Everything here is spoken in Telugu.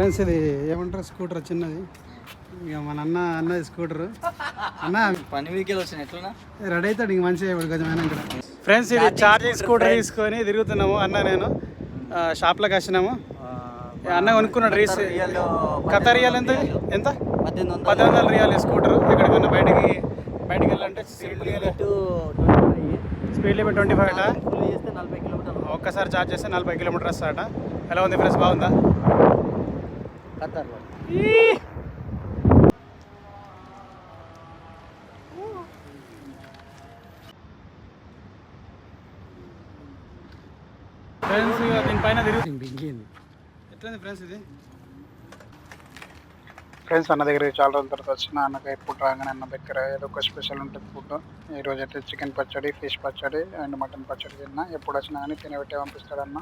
ఫ్రెండ్స్ ఇది ఏమంటారు? స్కూటర్ చిన్నది. ఇక మన అన్న అన్నది స్కూటర్. అన్న పని వీకెళ్ళి వచ్చిన ఎట్లనా రెడీ అవుతాడు ఇంక మంచిగా ఇప్పుడు కొంచెం అయినా ఇక్కడ ఫ్రెండ్స్ ఇది ఛార్జింగ్ స్కూటర్ తీసుకొని తిరుగుతున్నాము. అన్న నేను షాప్లోకి వచ్చినాము. అన్న కొనుక్కున్నాడు రీస్ కథ రియాల్ ఎంత? ఎంత? పద్దెనిమిది వందలు. పది వందల రియాల్ స్కూటర్. ఎక్కడికన్నా బయటికి బయటికి వెళ్ళాలంటే స్పీడ్ లిమిట్ ట్వంటీ ఫైవ్ అట ఫుల్ చేస్తే నలభై కిలోమీటర్లు. ఒక్కసారి ఛార్జ్ చేస్తే నలభై కిలోమీటర్ వస్తాడట ఎలా ఉంది ఫ్రెండ్స్? బాగుందా? ఖతర్లో ఫ్రెండ్స్ ఇక దీనిపైన తిరుగుతుంది ఎట్లా ఫ్రెండ్స్ ఇది? ఫ్రెండ్స్ అన్న దగ్గరికి చాలా రోజుల తర్వాత వచ్చిన అన్నకి ఎప్పుడు రాగానే అన్న దగ్గర ఏదో ఒక స్పెషల్ ఉంటుంది ఫుడ్. ఈ రోజు అయితే చికెన్ పచ్చడి ఫిష్ పచ్చడి అండ్ మటన్ పచ్చడి తిన్నా. ఎప్పుడు వచ్చినా కానీ తినబెట్టే పంపిస్తాడు అన్న.